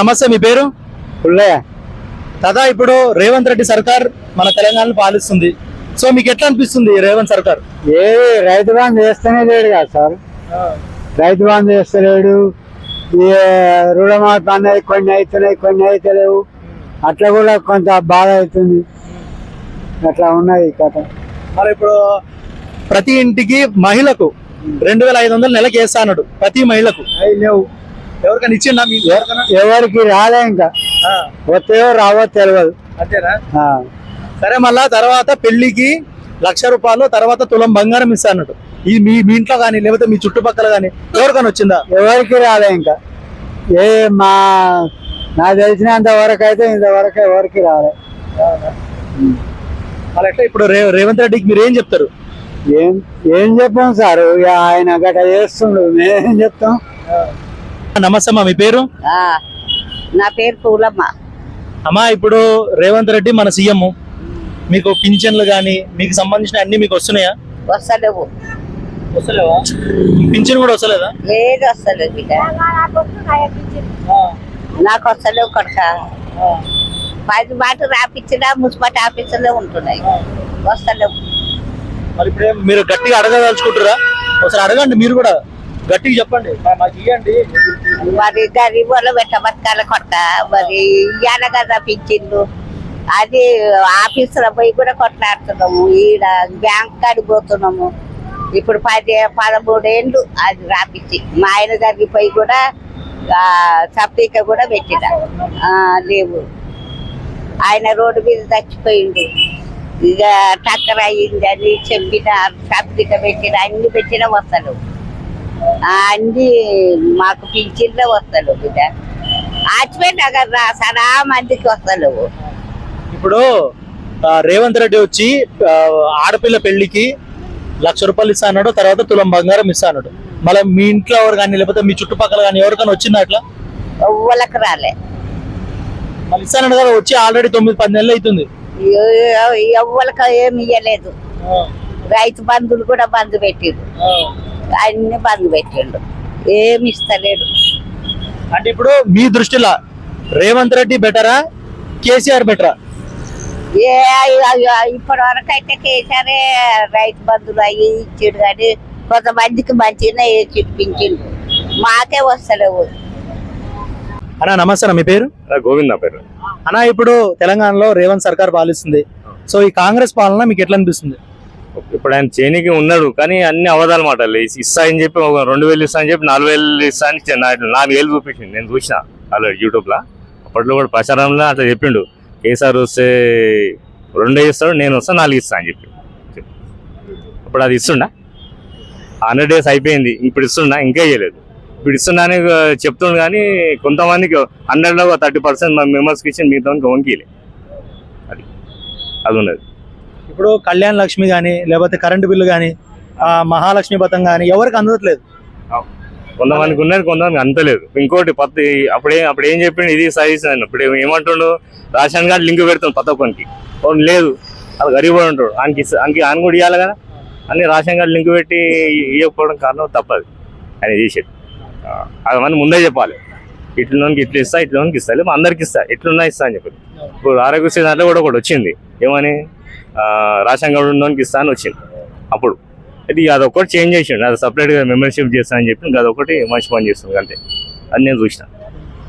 నమస్తే మీ పేరు? పుల్లయ్య. దాదా ఇప్పుడు రేవంత్ రెడ్డి సర్కార్ మన తెలంగాణను పాలిస్తుంది. సో మీకు ఎట్లా అనిపిస్తుంది రేవంత్ సర్కార్? ఏ రైతు బంధు చేస్తేనే లేడు కదా సార్. రైతు బంధు చేస్తలేడు. రుణమాఫీ అన్నది కొన్ని అవుతున్నాయి కొన్ని అవుతలేవు అట్లా కూడా కొంత బాధ అవుతుంది. అట్లా ఉన్నది కథ. మరి ఇప్పుడు ప్రతి ఇంటికి మహిళకు రెండు వేల ఐదు వందలు నెలకి వేస్తా అన్నాడు ప్రతి మహిళకు. అవి లేవు. ఎవరికైనా ఇచ్చిండా మీ ఎవరికైనా ఎవరికి రాలే ఇంకా. వస్తాయో రావో తెలియదు అంతేనా. సరే మళ్ళా తర్వాత పెళ్ళికి లక్ష రూపాయలు తర్వాత తులం బంగారం ఇస్తా అన్నాడు ఇది మీ మీ ఇంట్లో కానీ లేకపోతే మీ చుట్టుపక్కల కానీ ఎవరికైనా వచ్చిందా? ఎవరికి రాలే ఇంకా. ఏ మా నాకు తెలిసినంత వరకు అయితే ఇంతవరకు ఎవరికి రాలే. ఎట్లా ఇప్పుడు రే రేవంత్ రెడ్డికి మీరు ఏం చెప్తారు? ఏం ఏం చెప్పాం సార్? ఆయన గట్ట చేస్తుండు. మేమేం చెప్తాం? నమస్తే అమ్మా మీ పేరు? ఆ, నా పేరు పూలమ్మ. అమ్మా ఇప్పుడు రేవంత్ రెడ్డి మన సీఎం. మీకు పింఛన్లు కానీ మీకు సంబంధించిన అన్ని మీకు వస్తున్నాయా? వస్తలేవు. వస్తలేవా? పింఛన్ కూడా వస్తలేదా? లేదు వస్తలేదు నాకు వస్తలేవు కొడక. పది మాట రాపించినా మున్సిపాలిటీ ఆఫీసులో ఉంటున్నాయి. వస్తలేవు. మరి ఇప్పుడు మీరు గట్టిగా అడగదలుచుకుంటారా ఒకసారి అడగండి మీరు కూడా. గట్టిగా చెప్పండి. మాకు ఇవ్వండి మరి గరీబ్ వాళ్ళు పెట్ట బతకాల మరి ఇయ్యాల కదా పింఛన్లు. అది ఆఫీసులో పోయి కూడా కొట్లాడుతున్నాము. ఈడ బ్యాంక్ కాడికి పోతున్నాము. ఇప్పుడు పది పదమూడేళ్ళు అది రాపించి. మా ఆయన దగ్గరికి పోయి కూడా సప్లిక కూడా పెట్టిన లేవు. ఆయన రోడ్డు మీద చచ్చిపోయిండు. ఇక టక్కర్ అయ్యింది అని చెప్పిన సప్లిక పెట్టిన అన్ని పెట్టిన వస్తాడు అన్ని మాకు పింఛన్లే వస్తాడు బిడ్డ. ఆచిపోయి నగర్ రా సదా మందికి వస్తలేవు. ఇప్పుడు రేవంత్ రెడ్డి వచ్చి ఆడపిల్ల పెళ్ళికి లక్ష రూపాయలు ఇస్తా అన్నాడు తర్వాత తులం బంగారం ఇస్తా అన్నాడు. మళ్ళీ మీ ఇంట్లో ఎవరు కానీ లేకపోతే మీ చుట్టుపక్కల కానీ ఎవరికైనా వచ్చిందా అట్లా? ఎవ్వలకు రాలే. మళ్ళీ ఇస్తానన్నాడు కదా వచ్చి ఆల్రెడీ తొమ్మిది పది నెలలు అవుతుంది. ఎవ్వలకు ఏమి ఇయ్యలేదు. రైతు బంధువులు కూడా బంద్ పెట్టిండు అన్ని బంద్ పెట్టిండు. ఏమి ఇస్తలేడు. అంటే ఇప్పుడు మీ దృష్టిలో రేవంత్ రెడ్డి బెటరా కేసీఆర్ బెటరా? ఏ ఇప్పటి వరకు అయితే కేసీఆర్ రైతు బంధువులు అవి ఇచ్చిండు కానీ కొంతమందికి మంచిగా పింఛిండు మాకే వస్తలేవు. అన్నా నమస్తే అన్న మీ పేరు? గోవింద్ నా పేరు. అన్నా ఇప్పుడు తెలంగాణలో రేవంత్ సర్కార్ పాలిస్తుంది. సో ఈ కాంగ్రెస్ పాలన మీకు ఎట్లా అనిపిస్తుంది? ఇప్పుడు ఆయన చేనికి ఉన్నాడు కానీ అన్ని అవదాలు మాటలు. ఇస్తా అని చెప్పి ఒక రెండు వేలు ఇస్తా అని చెప్పి నాలుగు వేలు ఇస్తా అని నాలుగు వేలు చూపించింది నేను చూసిన ఆల్రెడీ యూట్యూబ్లో. అప్పట్లో కూడా ప్రచారంలో అట్లా చెప్పిండు. కేసీఆర్ వస్తే రెండు ఇస్తాడు నేను వస్తా నాలుగు ఇస్తా అని చెప్పి. ఇప్పుడు అది ఇస్తుండా? హండ్రెడ్ డేస్ అయిపోయింది ఇప్పుడు ఇస్తుండా? ఇంకా ఇవ్వలేదు ఇప్పుడు ఇస్తున్నా అని చెప్తుండు కానీ కొంతమందికి హండ్రెడ్లో థర్టీ పర్సెంట్ మెంబర్స్కి ఇచ్చి మిగతా ఓన్కి అది. అది ఉన్నది. ఇప్పుడు కళ్యాణ్ లక్ష్మి కానీ లేకపోతే కరెంటు బిల్లు కానీ మహాలక్ష్మి పథం కానీ ఎవరికి అందట్లేదు. కొంతమందికి ఉన్నది కొంతమందికి అంతలేదు ఇంకోటి పత్తి అప్పుడే అప్పుడు ఏం చెప్పిండు? ఇది సాధిస్తాను ఇప్పుడు ఏమంటుండు? రేషన్ కార్డు లింక్ పెడుతుంది ప్రతి ఒక్కరికి లేదు. అది గరీబ్ ఉంటాడు. ఆయనకి ఆయనకి ఆయన కూడా ఇవ్వాలి కదా. అన్ని రేషన్ కార్డు లింక్ పెట్టి ఇవ్వకపోవడం కారణం తప్పదు. ఆయన చేసేది. అది మనం ముందే చెప్పాలి. ఇట్లలోనికి ఇట్లు ఇస్తా ఇట్లలోనికి ఇస్తా. లేదు అందరికి ఇస్తా. ఎట్లున్నా ఇస్తా అని చెప్పి ఇప్పుడు ఆరోగ్యశ్రీ దాంట్లో కూడా ఒకటి వచ్చింది. ఏమని? కార్డు ఉన్నోనికి ఇస్తా అని వచ్చింది అప్పుడు. అది అదొకటి చేంజ్ చేసిండు. అది సపరేట్గా మెంబర్షిప్ చేస్తా అని చెప్పి ఇంకా అదొకటి మంచి పని చేస్తుంది అంతే. అది నేను చూసిన.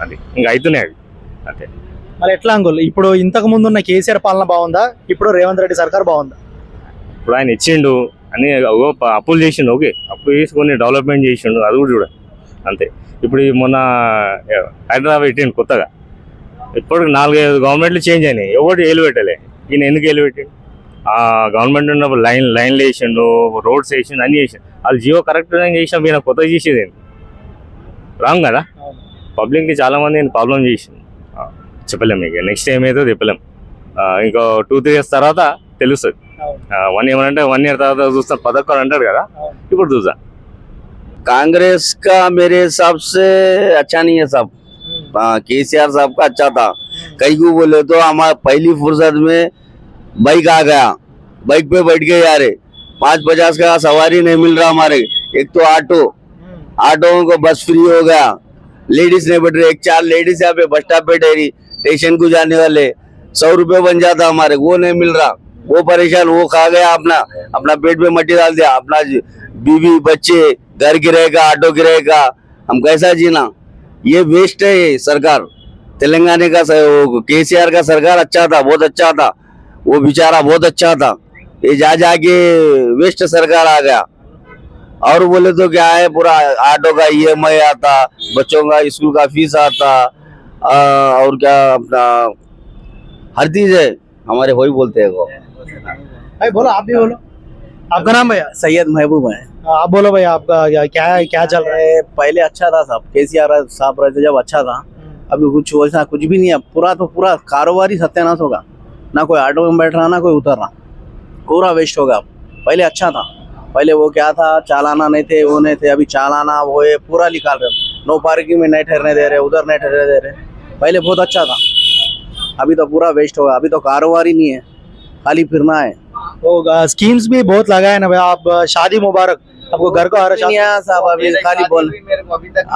అది ఇంకా అవుతున్నాయి అవి అంతే. మరి ఎట్లా అంగుల్ ఇప్పుడు ఇంతకు ముందు ఉన్న కేసీఆర్ పాలన బాగుందా? ఇప్పుడు రేవంత్ రెడ్డి సర్కార్ బాగుందా? ఇప్పుడు ఆయన ఇచ్చిండు. అని అప్పులు చేసిండు. ఓకే. అప్పు చేసి కొన్ని డెవలప్మెంట్ చేసిండు. అది కూడా చూడ. అంతే. ఇప్పుడు మొన్న హైదరాబాద్ పెట్టిండు కొత్తగా. ఇప్పటికి నాలుగైదు గవర్నమెంట్లు చేంజ్ అయినాయి ఎవరు ఏలు పెట్టలే ఈయన ఎందుకు ఏలు పెట్టిండు ఆ గవర్నమెంట్ ఉన్నప్పుడు లైన్ లైన్లు వేసిండు రోడ్స్ వేసిండు అన్ని చేసిండు అది జియో కరెక్ట్ చేసిన ఈయన కొత్తగా చేసేది ఏంటి రాంగ్ కదా పబ్లిక్కి చాలా మంది ప్రాబ్లం చేసింది ఆ, చెప్పలేం ఇక నెక్స్ట్ ఏమైతే చెప్పలేం ఆ, ఇంకో టూ త్రీ ఇయర్స్ తర్వాత తెలుస్తుంది వన్ ఇయర్ అంటే వన్ ఇయర్ తర్వాత చూస్తాం పదకొండు అంటారు కదా ఇప్పుడు చూసా कांग्रेस का मेरे हिसाब से अच्छा नहीं है साहब हाँ केसीआर साहब का अच्छा था। कई को बोले तो हमारे पहली फुर्सत में बाइक आ गया। बाइक पे बैठ गए यार। पाँच पचास का सवारी नहीं मिल रहा हमारे। एक तो ऑटो। ऑटो को बस फ्री हो गया। लेडीज़ नहीं बैठ रही। एक चार लेडीज़ यहाँ पे बस स्टॉप पे ठहरी। स्टेशन को जाने वाले। सौ रुपये बन जाता हमारे। वो नहीं मिल रहा। वो परेशान। वो खा गया अपना। अपना पेट पे मट्टी डाल दिया। अपना बीवी, बच्चे, घर गिरेगा, ऑटो गिरेगा। हम कैसा जीना? ये वेस्ट है ये सरकार। तेलंगाना का केसीआर का सरकार अच्छा था बहुत अच्छा था। वो बेचारा बहुत अच्छा था। ये जा जाके वेस्ट सरकार आ गया। और बोले तो क्या है पूरा ऑटो का ईएमआई आता बच्चों का स्कूल का फ़ीस आता आ, और क्या अपना हर चीज़ है। हमारे वही बोलते हैं वो। भाई बोलो आप भी बोलो। आपका नाम भैया? सैयद महबूब है। आप बोलो भाई आपका क्या क्या क्या चल रहा है? पहले अच्छा था साहब केसीआर साहब रहते जब अच्छा था अभी कुछ वैसा कुछ भी नहीं है पूरा तो पूरा कारोबार ही सत्यानाश होगा। ना कोई ऑटो में बैठ रहा ना कोई उतर रहा। पूरा वेस्ट होगा। पहले अच्छा था। पहले वो क्या था चालाना नहीं थे वो नहीं थे अभी चालाना वो ये पूरा निकाल रहे नो पार्किंग में नहीं ठहरने दे रहे उधर नहीं ठहरने दे रहे। पहले बहुत अच्छा था। अभी तो पूरा वेस्ट होगा। अभी तो कारोबार ही नहीं है। खाली फिरना है। तो स्कीम्स भी बहुत लगा है ना भाई। आप शादी मुबारक। आपको घर को आ रहा साहब अभी खाली बोल।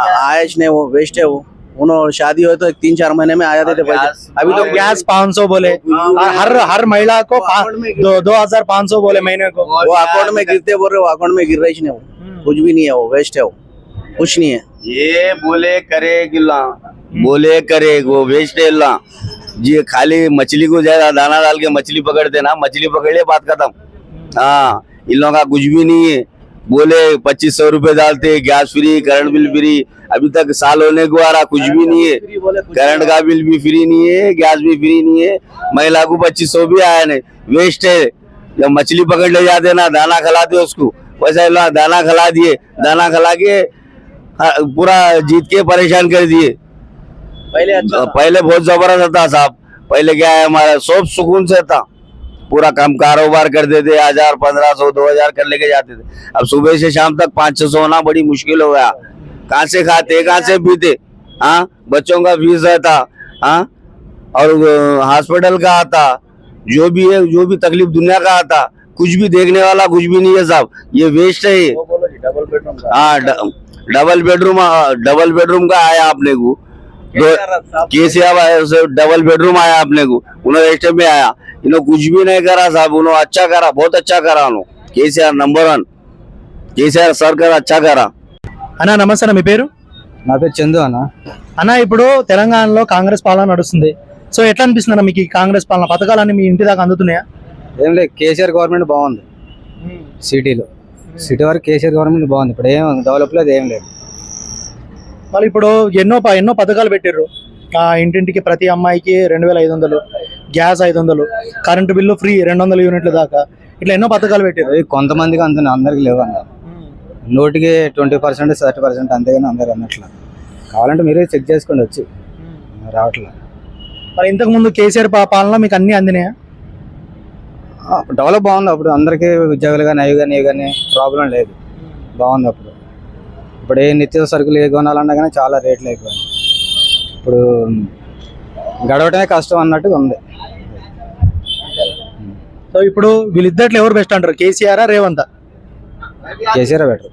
आयश ने वो वेस्ट है वो। उन्होंने शादी हो तो एक तीन चार महीने में आ जाते थे पैसे अभी तो गैस 500 बोले। और हर हर महिला को पा- दो दो हज़ार पाँच सौ बोले महीने को। वो अकाउंट में गिरते बोल रहे हो अकाउंट में गिर रही नहीं वो। कुछ भी नहीं है वो वेस्ट है वो। कुछ नहीं है। ये बोले करे गिल्ला। बोले करे वो वेस्ट है ला। जी खाली मछली को ज़्यादा दाना डाल के मछली पकड़ते ना मछली पकड़ पकड़े बात खत्म। हाँ इन लोगों का कुछ भी नहीं है। बोले पच्चीस सौ रुपये डालते gas free current bill free अभी तक साल होने को आ रहा कुछ भी नहीं है। करंट का बिल भी फ्री नहीं है गैस भी फ्री नहीं है। महिला को पच्चीस सौ भी आया नहीं। वेस्ट है। जब मछली पकड़ ले जाते ना दाना खिलाते उसको। वैसा दाना खिला दिए। दाना खिला के हाँ, पूरा जीत के परेशान कर दिए। पहले अच्छा पहले बहुत ज़बरदस्त था साहब। पहले क्या है हमारा सब सुकून से था। पूरा काम कारोबार करते थे हज़ार पंद्रह सौ दो हज़ार कर लेके जाते थे। अब सुबह से शाम तक पाँच छह सौ होना बड़ी मुश्किल हो गया। कहाँ से खाते कहाँ से पीते? हाँ बच्चों का फ़ीस रहता हाँ और हॉस्पिटल का आता जो भी है जो भी तकलीफ़ दुनिया का आता कुछ भी देखने वाला कुछ भी नहीं है साहब। ये वेस्ट है का। हाँ डबल बेडरूम डबल बेडरूम का आया आपने को। केसीआर डबल बेडरूम आया? अपने को। उन्होंने में आया। इन्होंने कुछ भी नहीं करा साहब उन्होंने अच्छा करा बहुत अच्छा करा उन्होंने केसीआर नंबर वन केसीआर सरकार अच्छा करा అన్న నమస్తే అన్న మీ పేరు నా పేరు చందు అన్న అన్న ఇప్పుడు తెలంగాణలో కాంగ్రెస్ పాలన నడుస్తుంది సో ఎట్లా అనిపిస్తుంది అన్న మీకు ఈ కాంగ్రెస్ పాలన పథకాలన్నీ మీ ఇంటి దాకా అందుతున్నాయా ఏం లేదు కేసీఆర్ గవర్నమెంట్ బాగుంది సిటీలో సిటీ వరకు కేసీఆర్ గవర్నమెంట్ బాగుంది ఇప్పుడు ఏం డెవలప్ లేదు ఏం లేదు మళ్ళీ ఇప్పుడు ఎన్నో ప- ఎన్నో పథకాలు పెట్టారు ఆ, ఇంటింటికి ప్రతి అమ్మాయికి రెండు వేల ఐదు వందలు గ్యాస్ ఐదు వందలు కరెంటు బిల్లు ఫ్రీ రెండు వందల యూనిట్ల దాకా. ఇట్లా ఎన్నో పథకాలు పెట్టారు. కొంతమందికి అందుతున్నాయి అందరికి లేవు అన్న. నూటికి ట్వంటీ పర్సెంట్ థర్టీ పర్సెంట్ అంతేగాని అందరు అన్నట్ల. కావాలంటే మీరే చెక్ చేసుకోండి వచ్చి రావట్లేదు మరి ఇంతకు ముందు కేసీఆర్ పా- పాలన మీకు అన్ని అందినాయా? డెవలప్ బాగుంది అప్పుడు. అందరికీ ఉద్యోగాలు కానీ అవి కానీ ఇవి కానీ ప్రాబ్లం లేదు. బాగుంది అప్పుడు. ఇప్పుడు ఏ నిత్య సరుకులు ఏ కొనాలన్నా కానీ చాలా రేట్లు ఎక్కువ. ఇప్పుడు గడవటమే కష్టం అన్నట్టుగా ఉంది. సో ఇప్పుడు వీళ్ళిద్దట్లో ఎవరు బెస్ట్ అంటారు? కేసీఆర్ రేవంత్? కేసీఆర్ బెటర్